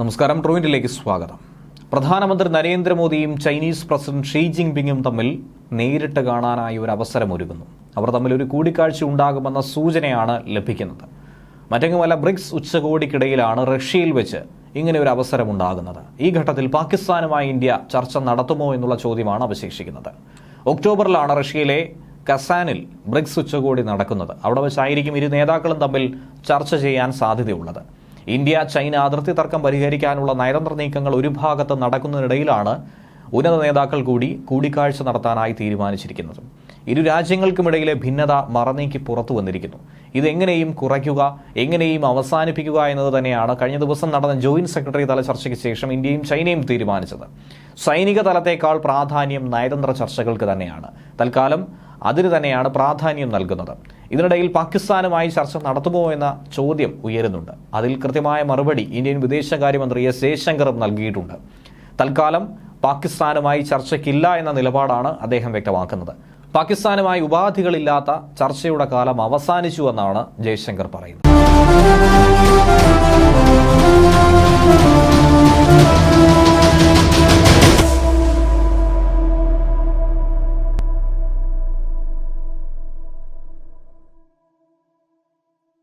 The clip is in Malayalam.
നമസ്കാരം ട്രൂവിന്റിലേക്ക് സ്വാഗതം. പ്രധാനമന്ത്രി നരേന്ദ്രമോദിയും ചൈനീസ് പ്രസിഡന്റ് ഷീ ജിൻപിങ്ങും തമ്മിൽ നേരിട്ട് കാണാനായി ഒരു അവസരം ഒരുങ്ങുന്നു അവർ തമ്മിൽ ഒരു കൂടിക്കാഴ്ച ഉണ്ടാകുമെന്ന സൂചനയാണ് ലഭിക്കുന്നത്. മറ്റെങ്ങുമല്ല ബ്രിക്സ് ഉച്ചകോടിക്കിടയിലാണ് റഷ്യയിൽ വെച്ച് ഇങ്ങനെ ഒരു അവസരം ഉണ്ടാകുന്നത് ഈ ഘട്ടത്തിൽ പാകിസ്ഥാനുമായി ഇന്ത്യ ചർച്ച നടത്തുമോ എന്നുള്ള ചോദ്യമാണ് അവശേഷിക്കുന്നത്. ഒക്ടോബറിലാണ് റഷ്യയിലെ കസാനിൽ ബ്രിക്സ് ഉച്ചകോടി നടക്കുന്നത്. അവിടെ വെച്ചായിരിക്കും ഇരു നേതാക്കളും തമ്മിൽ ചർച്ച ചെയ്യാൻ സാധ്യതയുള്ളത്. ഇന്ത്യ ചൈന അതിർത്തി തർക്കം പരിഹരിക്കാനുള്ള നയതന്ത്ര നീക്കങ്ങൾ ഒരു ഭാഗത്ത് നടക്കുന്നതിനിടയിലാണ് ഉന്നത നേതാക്കൾ കൂടി കൂടിക്കാഴ്ച നടത്താനായി തീരുമാനിച്ചിരിക്കുന്നത്. ഇരു രാജ്യങ്ങൾക്കുമിടയിലെ ഭിന്നത മറനീക്കി പുറത്തു വന്നിരിക്കുന്നു. ഇതെങ്ങനെയും കുറയ്ക്കുക എങ്ങനെയും അവസാനിപ്പിക്കുക എന്നത് തന്നെയാണ് കഴിഞ്ഞ ദിവസം നടന്ന ജോയിന്റ് സെക്രട്ടറി തല ചർച്ചയ്ക്ക് ശേഷം ഇന്ത്യയും ചൈനയും തീരുമാനിച്ചത്. സൈനിക തലത്തേക്കാൾ പ്രാധാന്യം നയതന്ത്ര ചർച്ചകൾക്ക് തന്നെയാണ്. തൽക്കാലം അതിന് തന്നെയാണ് പ്രാധാന്യം നൽകുന്നത്. ഇതിനിടയിൽ പാകിസ്ഥാനുമായി ചർച്ച നടത്തുമോ എന്ന ചോദ്യം ഉയരുന്നുണ്ട്. അതിൽ കൃത്യമായ മറുപടി ഇന്ത്യൻ വിദേശകാര്യമന്ത്രി എസ് ജയശങ്കറും നൽകിയിട്ടുണ്ട്. തൽക്കാലം പാകിസ്ഥാനുമായി ചർച്ചയ്ക്കില്ല എന്ന നിലപാടാണ് അദ്ദേഹം വ്യക്തമാക്കുന്നത്. പാകിസ്ഥാനുമായി ഉപാധികളില്ലാത്ത ചർച്ചയുടെ കാലം അവസാനിച്ചുവെന്നാണ് ജയശങ്കർ പറയുന്നത്.